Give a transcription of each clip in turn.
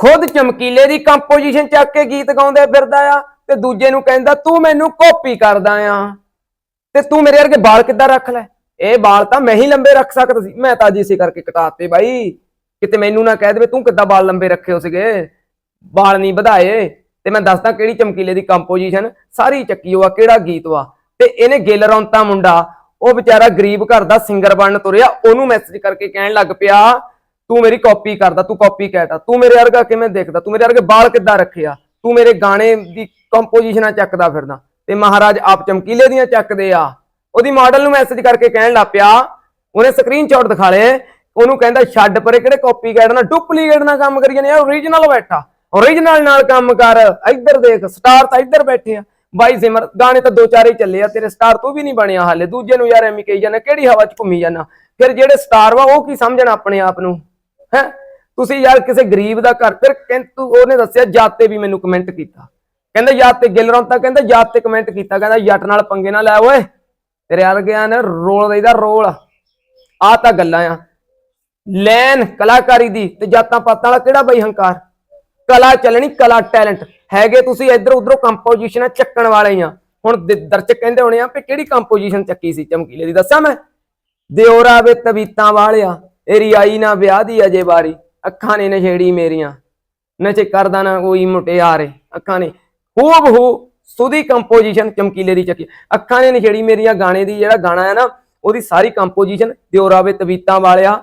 ਖੁਦ ਚਮਕੀਲੇ ਦੀ ਕੰਪੋਜੀਸ਼ਨ ਚੱਕ ਕੇ ਗੀਤ ਗਾਉਂਦੇ ਫਿਰਦਾ ਆ ਤੇ ਦੂਜੇ ਨੂੰ ਕਹਿੰਦਾ, ਤੂੰ ਮੈਨੂੰ ਕਾਪੀ ਕਰਦਾ ਆ। ਤੇ ਤੂੰ ਮੇਰੇ ਵਰਗੇ ਵਾਲ ਕਿੱਦਾਂ ਰੱਖ ਲੈ? ਇਹ ਵਾਲ ਤਾਂ ਮੈਂ ਹੀ ਲੰਬੇ ਰੱਖ ਸਕਦਾ ਸੀ। ਮੈਂ ਤਾਂ ਅੱਜ ਇਸੇ ਕਰਕੇ ਕਟਾਤੇ ਬਾਈ। ਕਿਤੇ ਮੈਨੂੰ ਨਾ ਕਹਿ ਦੇਵੇ, ਤੂੰ ਕਿੱਦਾਂ ਵਾਲ ਲੰਬੇ ਰੱਖੇ ਹੋ ਸੀਗੇ? ਵਾਲ ਨਹੀਂ ਵਧਾਏ। ਤੇ ਮੈਂ ਦੱਸਦਾ ਕਿਹੜੀ ਚਮਕੀਲੇ ਦੀ ਕੰਪੋਜੀਸ਼ਨ ਸਾਰੀ ਚੱਕੀ ਹੋਆ, ਕਿਹੜਾ ਗੀਤ ਵਾ? ਤੇ ਇਹਨੇ ਗਿੱਲ ਰੌਂਤਾ ਮੁੰਡਾ, ਉਹ ਵਿਚਾਰਾ ਗਰੀਬ ਘਰ ਦਾ ਸਿੰਗਰ ਬਣਨ ਤੁਰਿਆ, ਉਹਨੂੰ ਮੈਸੇਜ ਕਰਕੇ ਕਹਿਣ ਲੱਗ ਪਿਆ ਤੂੰ ਮੇਰੀ ਕਾਪੀ ਕਰਦਾ, ਤੂੰ ਕਾਪੀ ਕਹਿਤਾ, ਤੂੰ ਮੇਰੇ ਵਰਗਾ ਕਿਵੇਂ ਦੇਖਦਾ, ਤੂੰ ਮੇਰੇ ਵਰਗੇ ਬਾਲ ਕਿੱਦਾਂ ਰੱਖਿਆ ਤੂੰ ਮੇਰੇ ਗਾਣੇ ਦੀ ਕੰਪੋਜੀਸ਼ਨਾਂ ਚੱਕਦਾ ਫਿਰਦਾ। ਤੇ ਮਹਾਰਾਜ ਆਪ ਚਮਕੀਲੇ ਦੀਆਂ ਚੱਕਦੇ ਆ। ਉਹਦੀ ਮਾਡਲ ਨੂੰ ਮੈਸੇਜ ਕਰਕੇ ਕਹਿਣ ਲੱਗ ਪਿਆ, ਉਹਨੇ ਸਕਰੀਨਸ਼ਾਟ ਦਿਖਾ ਲਏ, ਉਹਨੂੰ ਕਹਿੰਦਾ, ਛੱਡ ਪਰੇ ਕਿਹੜੇ ਕਾਪੀ ਕਰਨਾ ਡੁਪਲੀਕੇਟ ਨਾਲ ਕੰਮ ਕਰੀ ਜਾਂਦੇ ਆ ਓਰੀਜਨਲ ਬੈਠਾ। ਓਰੀਜਨਲ ਨਾਲ ਕੰਮ ਕਰ, ਇੱਧਰ ਦੇਖ ਸਟਾਰ ਤਾਂ ਇੱਧਰ ਬੈਠੇ ਆ। ਬਾਈ ਸਿਮਰ, ਗਾਣੇ ਤਾਂ ਦੋ ਚਾਰ ਹੀ ਚੱਲੇ ਆ, ਤੇਰੇ ਸਟਾਰ ਤੂੰ ਵੀ ਨਹੀਂ ਬਣਿਆ ਹਾਲੇ, ਦੂਜੇ ਨੂੰ ਯਾਰ ਐਵੇਂ ਕਹੀ ਜਾਂਦਾ, ਕਿਹੜੀ ਹਵਾ 'ਚ ਘੁੰਮੀ ਜਾਂਦਾ। ਫਿਰ ਜਿਹੜੇ ਸਟਾਰ ਵਾ, ਉਹ ਕੀ ਸਮਝਣ ਆਪਣੇ ਆਪ ਨੂੰ? ਹੈ? ਤੁਸੀਂ ਯਾਰ ਕਿਸੇ ਗਰੀਬ ਦਾ ਘਰ, ਫਿਰ ਕਹਿੰਤੂ ਉਹਨੇ ਦੱਸਿਆ ਜਾਤ ਤੇ ਵੀ ਮੈਨੂੰ ਕਮੈਂਟ ਕੀਤਾ। ਕਹਿੰਦਾ ਜਾਤ ਤੇ ਗਿੱਲ ਰੌਂਤਾ ਕਹਿੰਦਾ ਜਾਤ ਤੇ ਕਮੈਂਟ ਕੀਤਾ, ਕਹਿੰਦਾ ਜੱਟ ਨਾਲ ਪੰਗੇ ਨਾ ਲੈ, ਓਏ। ਤੇਰੇ ਵੱਲ ਗਿਆ ਨਾ ਰੋਲ ਦੇਈਦਾ, ਰੋਲ। ਆ ਤਾਂ ਗੱਲਾਂ ਆ। ਲੈਨ, ਕਲਾਕਾਰੀ ਦੀ ਤੇ ਜਾਤਾਂ ਪਾਤਾਂ ਵਾਲਾ ਕਿਹੜਾ ਬਈ ਹੰਕਾਰ? ਕਲਾ ਚੱਲਣੀ, ਕਲਾ ਟੈਲੈਂਟ ਹੈਗੇ ਤੁਸੀਂ ਇੱਧਰ ਉਧਰੋਂ ਕੰਪੋਜੀਸ਼ਨਾਂ ਚੱਕਣ ਵਾਲੇ ਆ। ਹੁਣ ਦਰਸ਼ਕ ਕਹਿੰਦੇ ਹੋਣੇ ਆ ਵੀ ਕਿਹੜੀ ਕੰਪੋਜੀਸ਼ਨ ਚੱਕੀ ਸੀ, ਚਮਕੀਲੇ ਦੀ ਦੱਸਾਂ ਮੈਂ? ਦਿਓਰਾ ਵੇ ਤਵੀਤਾਂ ਵਾਲਿਆ। ਏਰੀ ਆਈ ਨਾ ਵਿਆਹ ਦੀ ਅਜੇ ਵਾਰੀ, ਅੱਖਾਂ ਨੇ ਨਸ਼ੇੜੀ ਮੇਰੀਆਂ। ਨਚੇ ਕਰਦਾ ਨਾ ਕੋਈ ਮੁਟਿਆਰੇ ਅੱਖਾਂ ਨੇ। ਹੂਬ ਹੂ ਸੁਦੀ ਕੰਪੋਜੀਸ਼ਨ ਚਮਕੀਲੇ ਦੀ ਚੱਕੀ। ਅੱਖਾਂ ਨੇ ਨਸ਼ੇੜੀ ਮੇਰੀਆਂ ਗਾਣੇ ਦੀ, ਜਿਹੜਾ ਗਾਣਾ ਹੈ ਨਾ, ਉਹਦੀ ਸਾਰੀ ਕੰਪੋਜੀਸ਼ਨ ਦਿਓਰਾਵੇ ਤਵੀਤਾਂ ਵਾਲਿਆ।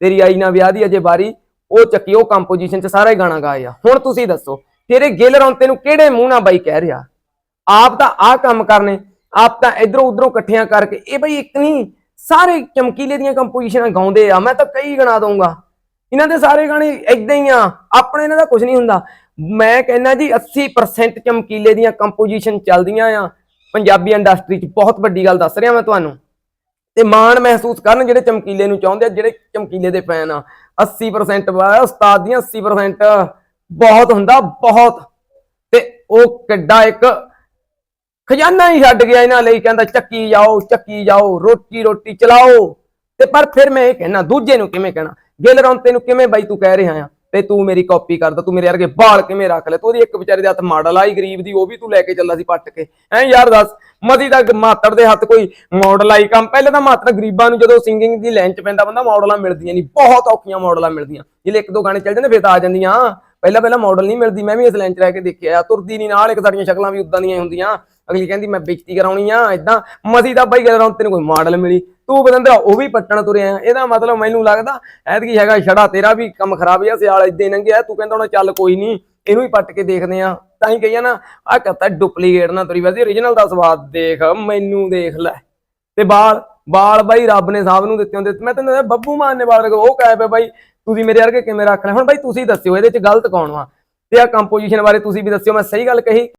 ਤੇਰੀ ਆਈ ਨਾ ਵਿਆਹ ਦੀ ਅਜੇ ਵਾਰੀ, ਉਹ ਚੱਕੀ, ਉਹ ਕੰਪੋਜੀਸ਼ਨ ਚ ਸਾਰਾ ਹੀ ਗਾਣਾ ਗਾਇਆ ਹੁਣ ਤੁਸੀਂ ਦੱਸੋ, ਤੇਰੇ ਗਿੱਲ ਰੌਂਤੇ ਨੂੰ ਕਿਹੜੇ ਮੂੰਹ ਨਾਲ ਬਾਈ ਕਹਿ ਰਿਹਾ? ਆਪ ਤਾਂ ਆਹ ਕੰਮ ਕਰਨੇ, ਆਪ ਤਾਂ ਇਧਰੋਂ ਉਧਰੋਂ ਇਕੱਠਿਆਂ ਕਰਕੇ, ਇਹ ਬਈ ਇੱਕ ਨਹੀਂ ਸਾਰੇ ਚਮਕੀਲੇ ਦੀਆਂ ਕੰਪੋਜੀਸ਼ਨਾਂ ਗਾਉਂਦੇ ਆ, ਮੈਂ ਤਾਂ ਕਈ ਗਣਾ ਦਊਂਗਾ। ਇਹਨਾਂ ਦੇ ਸਾਰੇ ਗਾਣੇ ਇਦਾਂ ਹੀ ਆ, ਆਪਣੇ ਇਹਨਾਂ ਦਾ ਕੁਝ ਨਹੀਂ ਹੁੰਦਾ। ਮੈਂ ਕਹਿੰਦਾ ਜੀ 80% ਚਮਕੀਲੇ ਦੀਆਂ ਕੰਪੋਜੀਸ਼ਨ ਚੱਲਦੀਆਂ ਆ। ਪੰਜਾਬੀ ਇੰਡਸਟਰੀ 'ਚ ਬਹੁਤ ਵੱਡੀ ਗੱਲ ਦੱਸ ਰਿਹਾ ਮੈਂ ਤੁਹਾਨੂੰ। ਤੇ ਮਾਣ ਮਹਿਸੂਸ ਕਰਨ ਜਿਹੜੇ ਚਮਕੀਲੇ ਨੂੰ ਚਾਹੁੰਦੇ ਆ, ਜਿਹੜੇ ਚਮਕੀਲੇ ਦੇ ਫੈਨ ਆ। 80% ਉਸਤਾਦ ਦੀਆਂ 80% ਬਹੁਤ ਹੁੰਦਾ, ਬਹੁਤ। ਤੇ ਉਹ ਕਿੱਡਾ ਇੱਕ ਖਜ਼ਾਨਾ ਹੀ ਛੱਡ ਗਿਆ ਇਹਨਾਂ ਲਈ, ਕਹਿੰਦਾ ਚੱਕੀ ਜਾਓ ਚੱਕੀ ਜਾਓ, ਰੋਟੀ ਰੋਟੀ ਚਲਾਓ। ਤੇ ਪਰ ਫਿਰ ਮੈਂ ਇਹ ਕਹਿਣਾ, ਦੂਜੇ ਨੂੰ ਕਿਵੇਂ ਕਹਿਣਾ? ਗਿੱਲ ਰੌਂਤੇ ਨੂੰ ਕਿਵੇਂ ਬਾਈ ਤੂੰ ਕਹਿ ਰਿਹਾ ਆ? ਤੇ ਤੂੰ ਮੇਰੀ ਕਾਪੀ ਕਰਦਾ ਤੂੰ ਮੇਰੇ ਵਰਗੇ ਬਾਲ ਕਿਵੇਂ ਰੱਖ ਲੈ ਤੂੰ ਉਹਦੀ ਇੱਕ ਵਿਚਾਰੇ ਦੇ ਹੱਥ ਮਾਡਲ ਆਈ, ਗਰੀਬ ਦੀ, ਉਹ ਵੀ ਤੂੰ ਲੈ ਕੇ ਚੱਲਾ ਸੀ ਪੱਟ ਕੇ। ਐ ਯਾਰ ਦੱਸ, ਮਦੀ ਦਾ ਮਾਤੜ ਦੇ ਹੱਥ ਕੋਈ ਮਾਡਲ ਆਈ ਕੰਮ? ਪਹਿਲੇ ਤਾਂ ਮਾਤੜ ਗਰੀਬਾਂ ਨੂੰ ਜਦੋਂ ਸਿੰਗਿੰਗ ਦੀ ਲਾਈਨ 'ਚ ਪੈਂਦਾ ਬੰਦਾ ਮਾਡਲਾਂ ਮਿਲਦੀਆਂ ਨਹੀਂ, ਬਹੁਤ ਔਖੀਆਂ ਮਾਡਲਾਂ ਮਿਲਦੀਆਂ। ਜਿਹੜੇ ਇੱਕ ਦੋ ਗਾਣੇ ਚੱਲ ਜਾਂਦੇ, ਫਿਰ ਤਾਂ ਆ ਜਾਂਦੀਆਂ। ਪਹਿਲਾਂ ਪਹਿਲਾਂ ਮਾਡਲ ਨਹੀਂ ਮਿਲਦੀ, ਮੈਂ ਵੀ ਇਸ ਲਾਈਨ 'ਚ ਰਹਿ ਕੇ ਦੇਖਿਆ ਤੁਰਦੀ ਨਹੀਂ ਨਾਲ, ਇੱਕ ਸਾਡੀਆਂ ਸ਼ਕਲਾਂ ਵੀ ਉਦਾਂ ਦੀਆਂ ਹੁੰਦੀਆਂ। ਅਗਲੀ ਕਹਿੰਦੀ ਮੈਂ ਬੇਇੱਜ਼ਤੀ ਕਰਾਉਣੀ ਆ ਇਦਾਂ ਮਸੀ ਦਾ ਬਾਈ ਗੱਲ ਤੈਨੂੰ ਕੋਈ ਮਾਡਲ ਮਿਲੀ। ਤੂੰ ਬਦੰਦਰਾ ਉਹ ਵੀ ਪੱਟਣ ਤੁਰਿਆ ਇਹਦਾ ਮਤਲਬ ਮੈਨੂੰ ਲੱਗਦਾ ਐਤਕੀ ਹੈਗਾ ਛੜਾ ਤੇਰਾ ਵੀ ਕੰਮ ਖਰਾਬ ਆ, ਸਿਆਲ ਇਦਾਂ ਹੀ ਲੰਘਿਆ ਤੂੰ ਕਹਿੰਦਾ ਹੁਣ ਚੱਲ ਕੋਈ ਨਹੀਂ ਇਹਨੂੰ ਹੀ ਪੱਟ ਕੇ ਦੇਖਦੇ ਆ। ਤਾਂ ਹੀ ਕਹੀਆ ਨਾ ਆ ਕਹਤਾ ਡੁਪਲੀਕੇਟ ਨਾ ਤੁਰੀ ਵੈਸੇ origignal ਦਾ ਸਵਾਦ ਦੇਖ, ਮੈਨੂੰ ਦੇਖ ਲੈ। ਤੇ ਬਾਲ ਬਾਲ ਬਾਈ ਰੱਬ ਨੇ ਸਾਹਿਬ ਨੂੰ ਦਿੱਤੇ ਹੁੰਦੇ, ਮੈਂ ਤੈਨੂੰ ਬੱਬੂ ਮਾਨ ਨੇ ਬਾਲ ਉਹ ਕਹੇ ਪਏ ਬਾਈ, ਤੁਸੀਂ ਮੇਰੇ ਵਰਗੇ ਕਿਵੇਂ ਰੱਖ ਲੈ? ਹੁਣ ਬਾਈ ਤੁਸੀਂ ਦੱਸਿਓ ਇਹਦੇ ਚ ਗਲਤ ਕੌਣ ਵਾ? ਤੇ ਆ ਕੰਪੋਜੀਸ਼ਨ ਬਾਰੇ ਤੁਸੀਂ ਵੀ ਦੱਸਿਓ, ਮੈਂ ਸਹੀ ਗੱਲ ਕਹੀ।